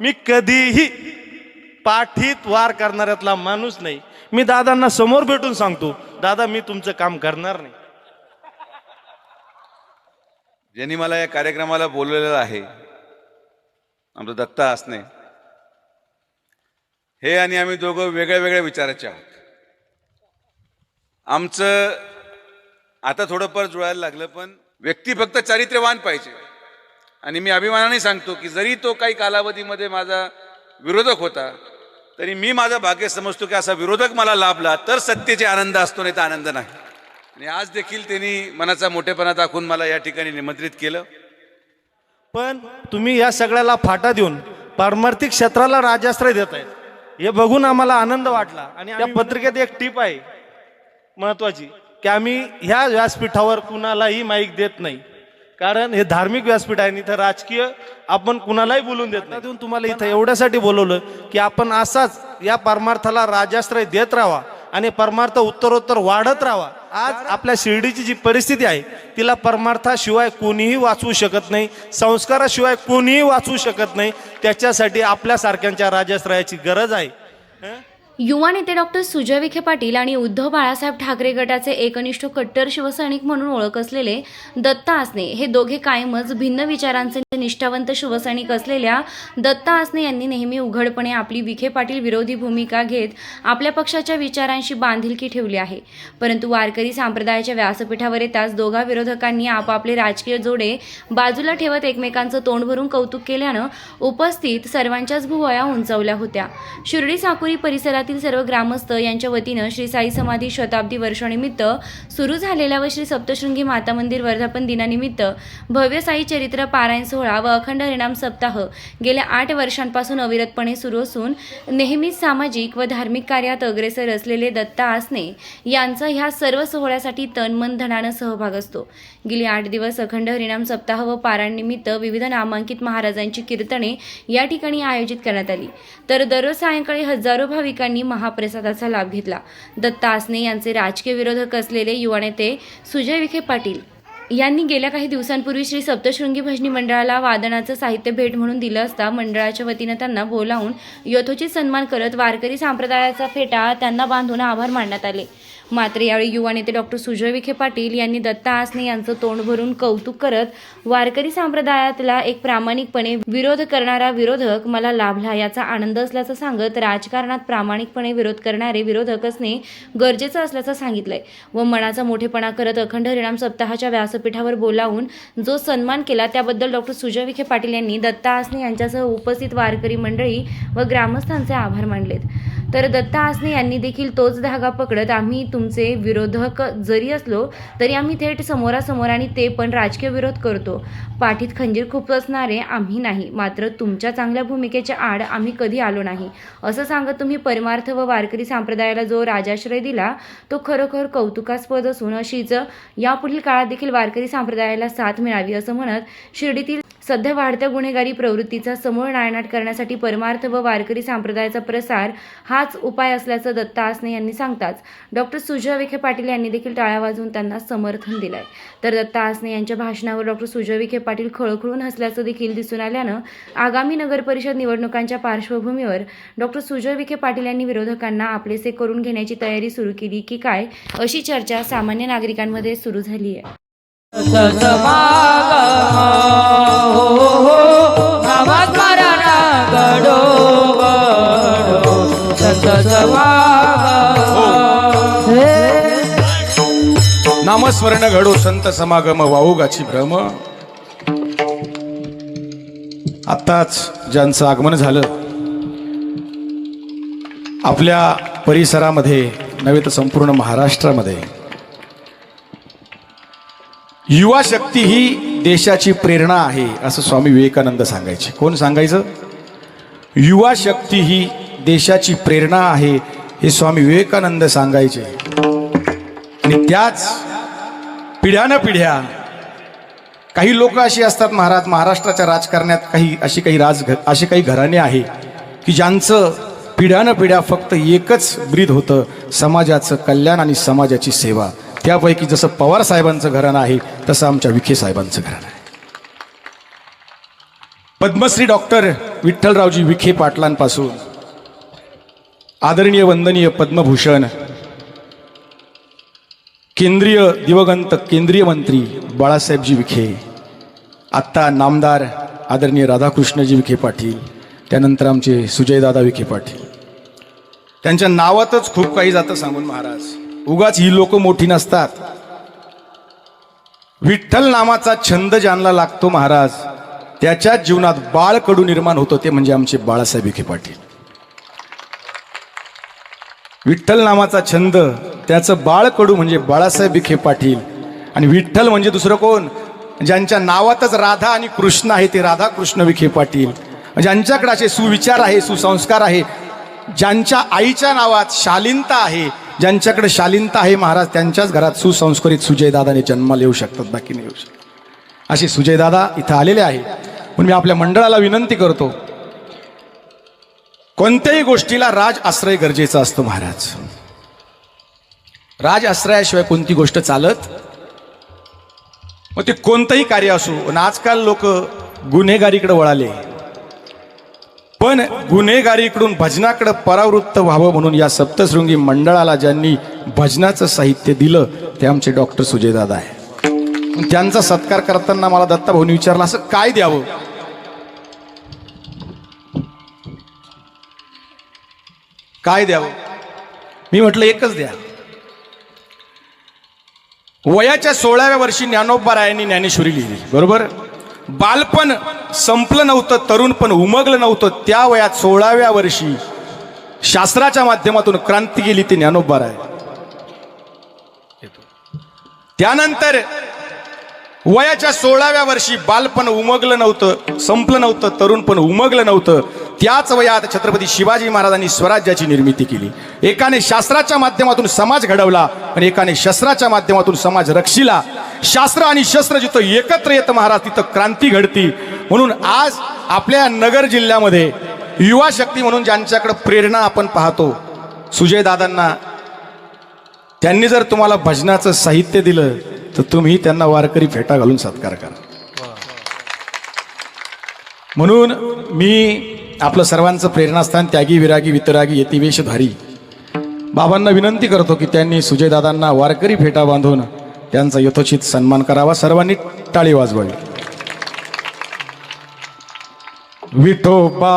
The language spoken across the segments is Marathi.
मी कधीही पाठीत वार करणाऱ्यातला माणूस नाही. मी दादांना समोर भेटून सांगतो दादा मी तुमचं काम करणार नाही. ज्यांनी मला या कार्यक्रमाला बोलवलेलं आहे आमचं दत्ता असणे हे आणि आम्ही दोघं वेगळ्या वेगळ्या विचाराचे आहोत. आमचं आता थोडंफार जुळायला लागलं पण व्यक्ती फक्त चारित्र्यवान पाहिजे. आणि मी अभिमानाने सांगतो की जरी तो काही कालावधीमध्ये माझा विरोधक होता तरी मी माझं भाग्य समजतो की असा विरोधक मला लाभला तर सत्तेचे आनंद असतो नाही तर आनंद नाही. आणि आज देखील त्यांनी मनाचा मोठेपणा दाखवून मला या ठिकाणी निमंत्रित केलं. पण तुम्ही या सगळ्याला फाटा देऊन पारमार्थिक क्षेत्राला राजाश्रय देत आहेत हे बघून आम्हाला आनंद वाटला. आणि त्या पत्रिकेत एक टीप आहे महत्वाची की आम्ही ह्या व्यासपीठावर कुणालाही माईक देत नाही. कारण हे धार्मिक व्यासपीठ आहे इथं राजकीय आपण कुणालाही बोलून देत नाही. देऊन तुम्हाला इथं एवढ्यासाठी बोलवलं की आपण असाच या परमार्थाला राजाश्रय देत राहावा आणि परमार्थ उत्तरोत्तर वाढत राहावा. आज आपल्या शिर्डीची जी परिस्थिती आहे तिला परमार्थाशिवाय कोणीही वाचवू शकत नाही संस्काराशिवाय कोणीही वाचवू शकत नाही त्याच्यासाठी आपल्यासारख्यांच्या राजाश्रयाची गरज आहे? युवा नेते डॉक्टर सुजय विखे पाटील आणि उद्धव बाळासाहेब ठाकरे गटाचे एकनिष्ठ कट्टर शिवसैनिक म्हणून ओळख असलेले दत्ता आसने हे दोघे कायमच भिन्न विचारांचे निष्ठावंत शिवसैनिक असलेल्या दत्ता आसने यांनी नेहमी उघडपणे आपली विखे पाटील विरोधी भूमिका घेत आपल्या पक्षाच्या विचारांशी बांधिलकी ठेवली आहे. परंतु वारकरी संप्रदायाच्या व्यासपीठावर येताच दोघा विरोधकांनी आपापले राजकीय जोडे बाजूला ठेवत एकमेकांचं तोंड भरून कौतुक केल्यानं उपस्थित सर्वांच्याच भुवया उंचावल्या होत्या. शिर्डी साकुरी शहरातील सर्व ग्रामस्थ यांच्या वतीनं श्री साई समाधी शताब्दी वर्षानिमित्त सुरू झालेल्या व श्री सप्तशृंगी माता मंदिर वर्धापन दिनानिमित्त भव्य साई चरित्र पारायण सोहळा व अखंड हरिणाम सप्ताह गेल्या आठ वर्षांपासून अविरतपणे सुरू असून नेहमीच सामाजिक व धार्मिक कार्यात अग्रेसर असलेले दत्ता आसने यांचा ह्या सर्व सोहळ्यासाठी तन मन धनानं सहभाग असतो. गेली आठ दिवस अखंड हरिणाम सप्ताह व पारायणनिमित्त विविध नामांकित महाराजांची कीर्तने या ठिकाणी आयोजित करण्यात आली. तर दररोज सायंकाळी हजारो भाविकांनी महाप्रसादाचा लाभ घेतला. दत्ता आसने यांचे राजकीय विरोधक असलेले युवा नेते सुजय विखे पाटील यांनी गेल्या काही दिवसांपूर्वी श्री सप्तशृंगी भजनी मंडळाला वादनाचं साहित्य भेट म्हणून दिलं असता मंडळाच्या वतीनं त्यांना बोलावून यथोचित सन्मान करत वारकरी संप्रदायाचा फेटा त्यांना बांधून आभार मानण्यात आले. मात्र यावेळी युवा नेते डॉक्टर सुजय विखे पाटील यांनी दत्ता आसने यांचं तोंड भरून कौतुक करत वारकरी संप्रदायातला एक प्रामाणिकपणे विरोध करणारा विरोधक मला लाभला याचा आनंद असल्याचं सांगत राजकारणात प्रामाणिकपणे विरोध करणारे विरोधक असणे गरजेचं असल्याचं सांगितलंय व मनाचा मोठेपणा करत अखंड हरिणाम सप्ताहाच्या व्यासपीठावर बोलावून जो सन्मान केला त्याबद्दल डॉक्टर सुजय विखे पाटील यांनी दत्ता आसने यांच्यासह उपस्थित वारकरी मंडळी व ग्रामस्थांचे आभार मानलेत. तर दत्ता आसने यांनी देखील तोच धागा पकडत आम्ही तुमचे विरोधक जरी असलो तरी आम्ही थेट समोरासमोर आणि ते पण राजकीय विरोध करतो. पाठीत खंजीर खूप असणारे आम्ही नाही मात्र तुमच्या चांगल्या भूमिकेच्या आड आम्ही कधी आलो नाही. असं सांगत तुम्ही परमार्थ व वारकरी संप्रदायाला जो राजाश्रय दिला तो खरोखर कौतुकास्पद असून अशीच यापुढील काळात देखील वारकरी संप्रदायाला साथ मिळावी असं म्हणत शिर्डीतील सध्या वाढत्या गुन्हेगारी प्रवृत्तीचा समूळ नायनाट करण्यासाठी परमार्थ व वारकरी संप्रदायाचा प्रसार हाच उपाय असल्याचं दत्ता आसने यांनी सांगताच. डॉक्टर सुजय विखे पाटील यांनी देखील टाळ्या वाजवून त्यांना समर्थन दिलंय. तर दत्ता आसने यांच्या भाषणावर डॉक्टर सुजय विखे पाटील खळखळून हसल्याचं देखील दिसून आल्यानं आगामी नगर परिषद निवडणुकांच्या पार्श्वभूमीवर डॉक्टर सुजय विखे पाटील यांनी विरोधकांना आपलेसे करून घेण्याची तयारी सुरू केली की काय अशी चर्चा सामान्य नागरिकांमध्ये सुरू झाली आहे नामस्मरण घडो संत समागम वाहुगाची भ्रम. आत्ताच ज्यांचं आगमन झालं आपल्या परिसरामध्ये नव्हे तर संपूर्ण महाराष्ट्रामध्ये युवा शक्ती ही देशाची प्रेरणा आहे असं स्वामी विवेकानंद सांगायचे. कोण सांगायचं? युवा शक्ती ही देशाची प्रेरणा आहे हे स्वामी विवेकानंद सांगायचे. आणि त्याच पिढ्यानं पिढ्या काही लोक अशी असतात महाराज महाराष्ट्राच्या राजकारणात काही अशी काही राज अशी काही घराणे आहे की ज्यांचं पिढ्यानं पिढ्या फक्त एकच ब्रीद होतं समाजाचं कल्याण आणि समाजाची सेवा. त्यापैकी जसं पवार साहेबांचं घराणं आहे तसं आमच्या विखे साहेबांचं घराणं आहे. पद्मश्री डॉक्टर विठ्ठलरावजी विखे पाटलांपासून आदरणीय वंदनीय पद्मभूषण केंद्रीय दिवगंत केंद्रीय मंत्री बाळासाहेबजी विखे आत्ता नामदार आदरणीय राधाकृष्णजी विखे पाटील त्यानंतर आमचे सुजयदादा विखे पाटील. त्यांच्या नावातच खूप काही जातं सांगून महाराज. उगाच ही लोक मोठी नसतात. विठ्ठल नामाचा छंद ज्यांना लागतो महाराज त्याच्या जीवनात बाळ कडू निर्माण होतं ते म्हणजे आमचे बाळासाहेब विखे पाटील. विठ्ठल नामाचा छंद त्याचं बाळ कडू म्हणजे बाळासाहेब विखे पाटील. आणि विठ्ठल म्हणजे दुसरं कोण? ज्यांच्या नावातच राधा आणि कृष्ण आहे ते राधा कृष्ण विखे पाटील. ज्यांच्याकडे असे सुविचार आहे सुसंस्कार आहे ज्यांच्या आईच्या नावात शालीनता आहे ज्यांच्याकडे शालीनता आहे महाराज त्यांच्याच घरात सुसंस्कृत सुजयदादाने जन्माला येऊ शकतात बाकी नाही येऊ शकतात असे सुजयदादा इथं आलेले आहे. म्हणून मी आपल्या मंडळाला विनंती करतो कोणत्याही गोष्टीला राज आश्रय गरजेचा असतो महाराज. राज आश्रयाशिवाय कोणती गोष्ट चालत? मग ते कोणतंही कार्य असो आणि आजकाल लोक गुन्हेगारीकडे वळाले. पण गुन्हेगारीकडून भजनाकडे परावृत्त व्हावं म्हणून या सप्तशृंगी मंडळाला ज्यांनी भजनाचं साहित्य दिलं ते आमचे डॉक्टर सुजयदादा आहे त्यांचा सत्कार करताना मला दत्ताभाऊनी विचारलं असं काय द्यावं? काय द्यावं? मी म्हटलं एकच द्या. वयाच्या सोळाव्या वर्षी ज्ञानोबारायांनी ज्ञानेश्वरी लिहिली बरोबर? बालपण संपलं नव्हतं तरुणपण उमगलं नव्हतं. त्या वयात सोळाव्या वर्षी शास्त्राच्या माध्यमातून क्रांती गेली ती ज्ञानोबाराय त्यानंतर वयाच्या सोळाव्या वर्षी बालपण उमगलं नव्हतं संपलं नव्हतं तरुणपण उमगलं नव्हतं. त्याच वयात छत्रपती शिवाजी महाराजांनी स्वराज्याची निर्मिती केली. एकाने शास्त्राच्या माध्यमातून समाज घडवला आणि एकाने शस्त्राच्या माध्यमातून समाज रक्षिला. शास्त्र आणि शस्त्र जिथं एकत्र येतं महाराज तिथं क्रांती घडती. म्हणून आज आपल्या नगर जिल्ह्यामध्ये युवा शक्ती म्हणून ज्यांच्याकडे प्रेरणा आपण पाहतो सुजयदादांना त्यांनी जर तुम्हाला भजनाचं साहित्य दिलं तर तुम्ही त्यांना वारकरी फेटा घालून सत्कार करा. म्हणून मी आपलं सर्वांचं प्रेरणास्थान त्यागी विरागी वितरागी यतिवेशधारी बाबांना विनंती करतो की त्यांनी सुजयदादांना वारकरी फेटा बांधून त्यांचा यथोचित सन्मान करावा. सर्वांनी टाळी वाजवावी. विठोबा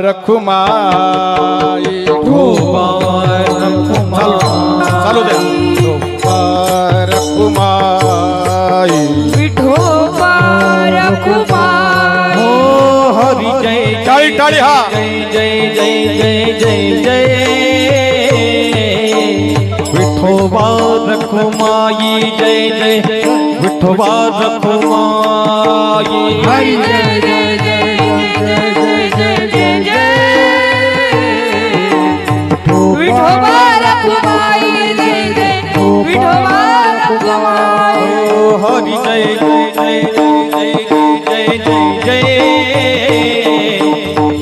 रखुमाई चालू चालू द्या विठोबा रखुमाई विठोबा रखुमाई हो हरी जय टाळी टाळी हा. जय जय जय जय जय विठोबा रखुमाई जय जय। विठोबा रखुमाई हरी जय जय जय जय। विठोबा रखुमाई रे रे विठोबा रखुमाई ओ हरि जय जय जय जय जय जय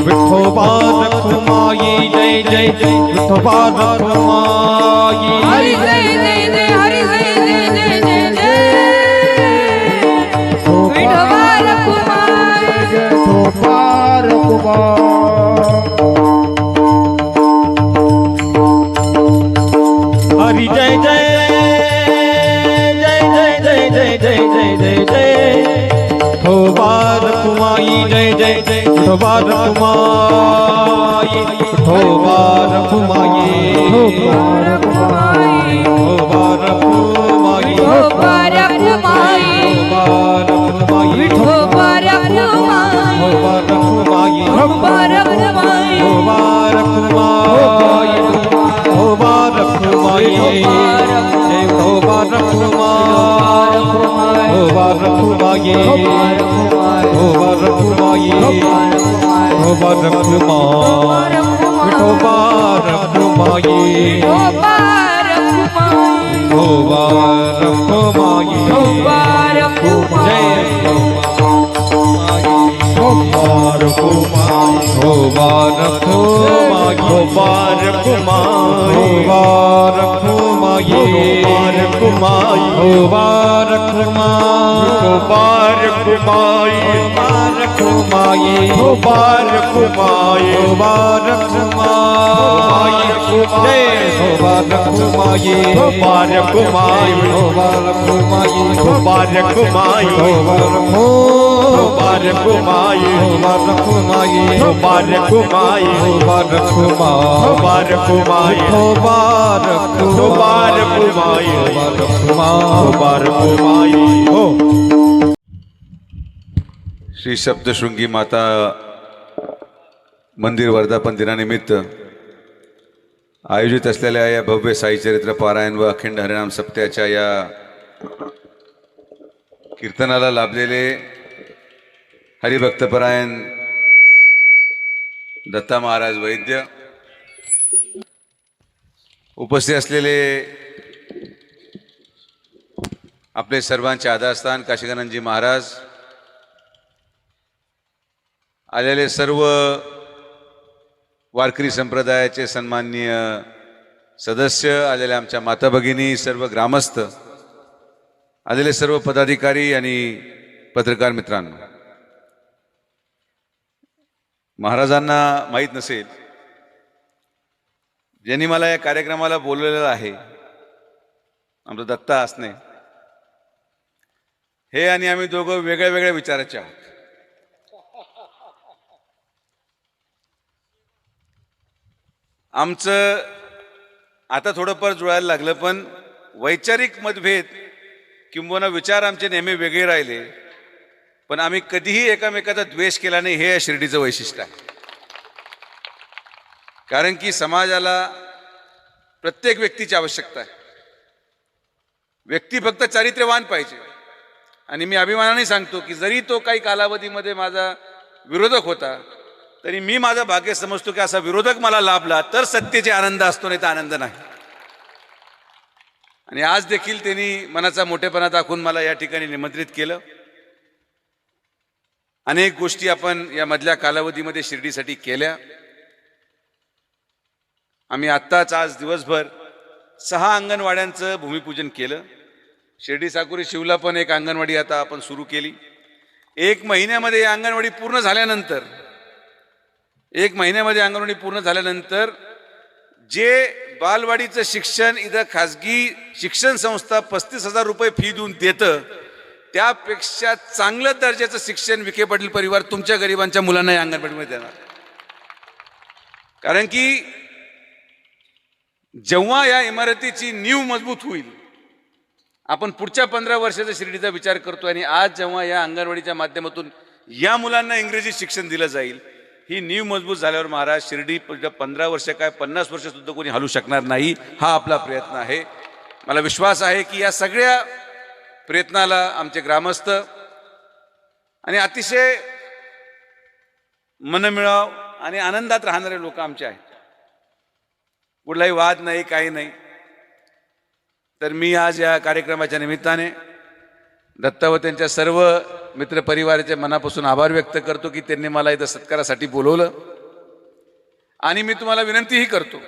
विठोबा रखुमाई जय जय विठोबा रखुमाई जय जय जय जय जय। जय हो बार कुमाई जय जय जय। हो बार कुमाई हो बार कुमाई। हो बार હોવાર રખુમાયે. હોવાર રખુમાયે. હોવાર રખુમાય. હોવાર રખુમાયે. હોવાર રખુમાયે. હોવાર રખુમાય હોવાર રખુમાય. હોવાર રખુમાય. હોવાર રખુમાય. कुमाई। विठोबा रखुमाई जय हो बार कुमाई। हो बार कुमाई। हो बार कुमाई बार कुमाई बार कुमार। बार कुमाई बार कुमाई बार कुमाई श्री शब्द श्रृंगी माता मंदिर वर्धापन दिनानिमित्त आयोजित असलेल्या या भव्य साईचरित्र पारायण व अखंड हरिनाम सप्त्याच्या या कीर्तनाला लाभलेले हरिभक्तपरायण दत्ता महाराज वैद्य उपस्थित असलेले आपले सर्वांचे आधारस्थान काशिकानंदजी महाराज आलेले सर्व वारकरी संप्रदायाचे सन्माननीय सदस्य आलेले आमच्या माता भगिनी सर्व ग्रामस्थ आलेले सर्व पदाधिकारी आणि पत्रकार मित्रांनो. महाराजांना माहीत नसेल ज्यांनी मला या कार्यक्रमाला बोलवलेलं आहे आमचं दत्ता असणे हे आणि आम्ही दोघं वेगळ्या वेगळ्या विचाराचे आहोत. आमचं आता थोडंफार जुळायला लागलं पण वैचारिक मतभेद किंबहुना विचार आमचे नेहमी वेगळे राहिले. पण आम्ही कधीही एकामेकाचा द्वेष केला नाही हे या शिर्डीचं वैशिष्ट्य आहे. कारण की समाजाला प्रत्येक व्यक्तीची आवश्यकता आहे. व्यक्ती फक्त चारित्र्यवान पाहिजे. आणि मी अभिमानाने सांगतो की जरी तो काही कालावधीमध्ये माझा विरोधक होता तरी मी माझं भाग्य समजतो की असा विरोधक मला लाभला तर सत्तेचे आनंद असतो नाही तर आनंद नाही. आणि आज देखील त्यांनी मनाचा मोठेपणा दाखवून मला या ठिकाणी निमंत्रित केलं. अनेक गोष्टी आपण या मधल्या कालावधीमध्ये शिर्डीसाठी केल्या. आम्ही आत्ताच आज दिवसभर सहा अंगणवाड्यांचं भूमिपूजन केलं. शिर्डी साकुरी शिवला पण एक अंगणवाडी आता आपण सुरू केली. एक महिन्यामध्ये अंगणवाडी पूर्ण झाल्यानंतर एक महिन्यामध्ये अंगणवाडी पूर्ण झाल्यानंतर जे बालवाडीचं शिक्षण इथं खाजगी शिक्षण संस्था पस्तीस हजार रुपये फी देऊन देतं त्यापेक्षा चांगलं दर्जाचं शिक्षण विखे पाटील परिवार तुमच्या गरिबांच्या मुलांना अंगणवाडीमध्ये देणार. कारण की जेव्हा या इमारतीची नीव मजबूत होईल आपण पुढच्या पंधरा वर्षाचा शिर्डीचा विचार करतो आणि आज जेव्हा या अंगणवाडीच्या माध्यमातून या मुलांना इंग्रजी शिक्षण दिलं जाईल ही नीव मजबूत झाल्यावर महाराज शिर्डी पंधरा वर्ष काय पन्नास वर्ष सुद्धा कोणी हलू शकणार नाही हा आपला प्रयत्न आहे. मला विश्वास आहे की या सगळ्या प्रयत्नाला आमचे ग्रामस्थ आणि अतिशय मनमिळाव आणि आनंदात राहणारे लोक आमचे आहेत. कुठलाही वाद नाही काही नाही. तर मी आज या कार्यक्रमाच्या निमित्ताने दत्तावत्यांच्या सर्व मित्रपरिवाराचे मनापासून आभार व्यक्त करतो की त्यांनी मला इथं सत्कारासाठी बोलवलं. आणि मी तुम्हाला विनंतीही करतो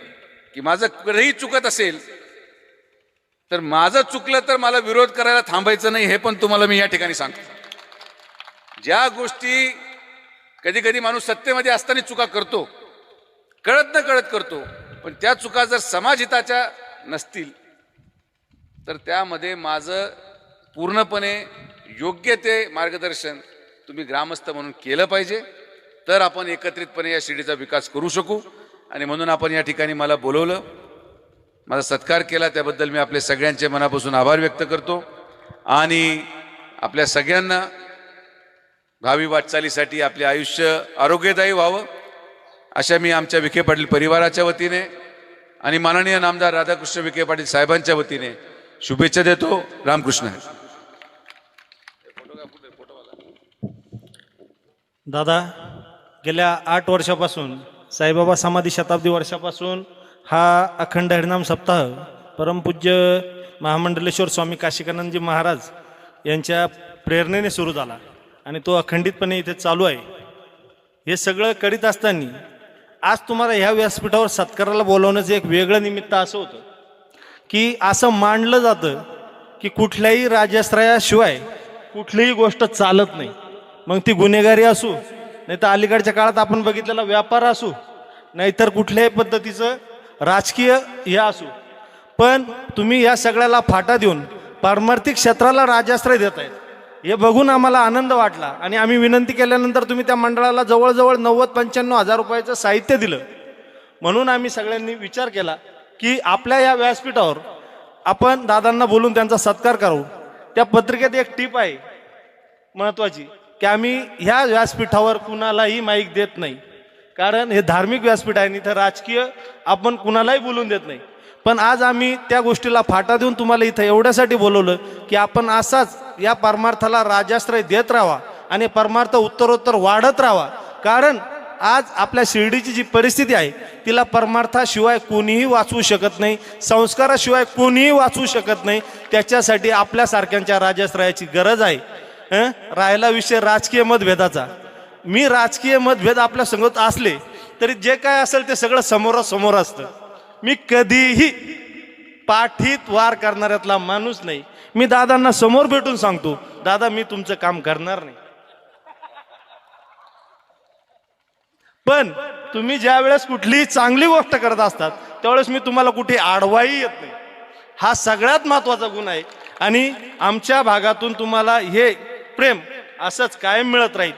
की माझं कुठेही चुकत असेल तर माझं चुकलं तर मला विरोध करायला थांबायचं नाही हे पण तुम्हाला मी या ठिकाणी सांगतो. ज्या गोष्टी कधी कधी माणूस सत्तेमध्ये असताना चुका करतो कळत न कळत करतो पण त्या चुका जर समाजहिताच्या नसतील तर त्यामध्ये माझं पूर्णपणे योग्य ते मार्गदर्शन तुम्ही ग्रामस्थ म्हणून केलं पाहिजे. तर आपण एकत्रितपणे या शिर्डीचा विकास करू शकू. आणि म्हणून आपण या ठिकाणी मला बोलवलं. माझा सत्कार केला. त्याबद्दल मी आपले सगळ्यांचे मनापासून आभार व्यक्त करतो. आणि आपल्या सगळ्यांना भावी वाटचालीसाठी आपले आयुष्य आरोग्यदायी व्हावं अशा मी आमच्या विखे पाटील परिवाराच्या वतीने आणि माननीय नामदार राधाकृष्ण विखे पाटील साहेबांच्या वतीने शुभेच्छा देतो. रामकृष्ण. दादा गेल्या आठ वर्षापासून साईबाबा समाधी शताब्दी वर्षापासून हा अखंड हरिनाम सप्ताह परमपूज्य महामंडलेश्वर स्वामी काशिकानंदजी महाराज यांच्या प्रेरणेने सुरू झाला आणि तो अखंडितपणे इथे चालू आहे. हे सगळं करीत असताना आज तुम्हाला ह्या व्यासपीठावर सत्काराला बोलवण्याचं एक वेगळं निमित्त असं होतं की असं मांडलं जातं की कुठल्याही राजाश्रयाशिवाय कुठलीही गोष्ट चालत नाही. मग ती गुन्हेगारी असू नाही तर अलीकडच्या काळात आपण बघितलेला व्यापार असू नाहीतर कुठल्याही पद्धतीचं राजकीय हे असू. पण तुम्ही या सगळ्याला फाटा देऊन पारमार्थिक क्षेत्राला राजाश्रय देत आहेत हे बघून आम्हाला आनंद वाटला आणि आम्ही विनंती केल्यानंतर तुम्ही त्या मंडळाला जवळजवळ नव्वद पंच्याण्णव हजार रुपयाचं साहित्य दिलं. म्हणून आम्ही सगळ्यांनी विचार केला की आपल्या या व्यासपीठावर आपण दादांना बोलून त्यांचा सत्कार करू. त्या पत्रिकेत एक टीप आहे महत्वाची. की आम्ही ह्या व्यासपीठावर कुणालाही माईक देत नाही. कारण हे धार्मिक व्यासपीठ आहे आणि इथं राजकीय आपण कुणालाही बोलून देत नाही. पण आज आम्ही त्या गोष्टीला फाटा देऊन तुम्हाला इथं एवढ्यासाठी बोलवलं की आपण असाच या परमार्थाला राजाश्रय देत राहावा आणि परमार्थ उत्तरोत्तर वाढत राहावा. कारण आज आपल्या शिर्डीची जी परिस्थिती आहे तिला परमार्थाशिवाय कोणीही वाचवू शकत नाही संस्काराशिवाय कोणीही वाचवू शकत नाही. त्याच्यासाठी आपल्यासारख्यांच्या राजाश्रयाची गरज आहे. राहिला विषय राजकीय मतभेदाचा. मी राजकीय मतभेद आपल्या संगत असले तरी जे काय असेल ते सगळं समोरासमोर असतं. मी कधीही पाठीत वार करणाऱ्यातला माणूस नाही. मी दादांना समोर भेटून सांगतो दादा मी तुमचं काम करणार नाही. पण तुम्ही ज्या वेळेस कुठलीही चांगली गोष्ट करत असतात त्यावेळेस मी तुम्हाला कुठे आडवाही येत नाही. हा सगळ्यात महत्त्वाचा गुण आहे. आणि आमच्या भागातून तुम्हाला हे प्रेम असंच कायम मिळत राहील.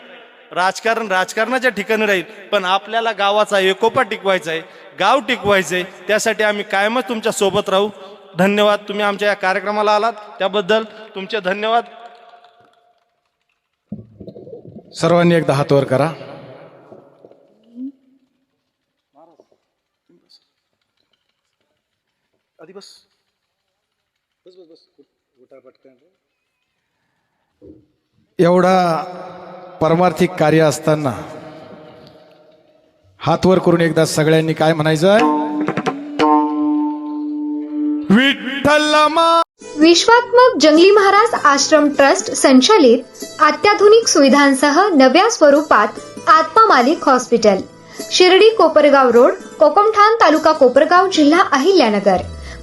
राजकारण राजकारणाच्या ठिकाणी राहील. पण आपल्याला गावाचा एकोपा टिकवायचा आहे गाव टिकवायचं आहे त्यासाठी आम्ही कायमच तुमच्यासोबत राहू. धन्यवाद. तुम्ही आमच्या या कार्यक्रमाला आलात. त्याबद्दल तुमचे धन्यवाद. सर्वांनी एकदा हात वर करा. एवढा परमार्थिक कार्य असताना हातवर करून एकदा सगळ्यांनी काय म्हणायचं? विश्वात्मक जंगली महाराज आश्रम ट्रस्ट संचालित अत्याधुनिक सुविधांसह नव्या स्वरूपात आत्मा मालिक हॉस्पिटल. शिर्डी कोपरगाव रोड कोकमठाण तालुका कोपरगाव जिल्हा अहिल्यानगर.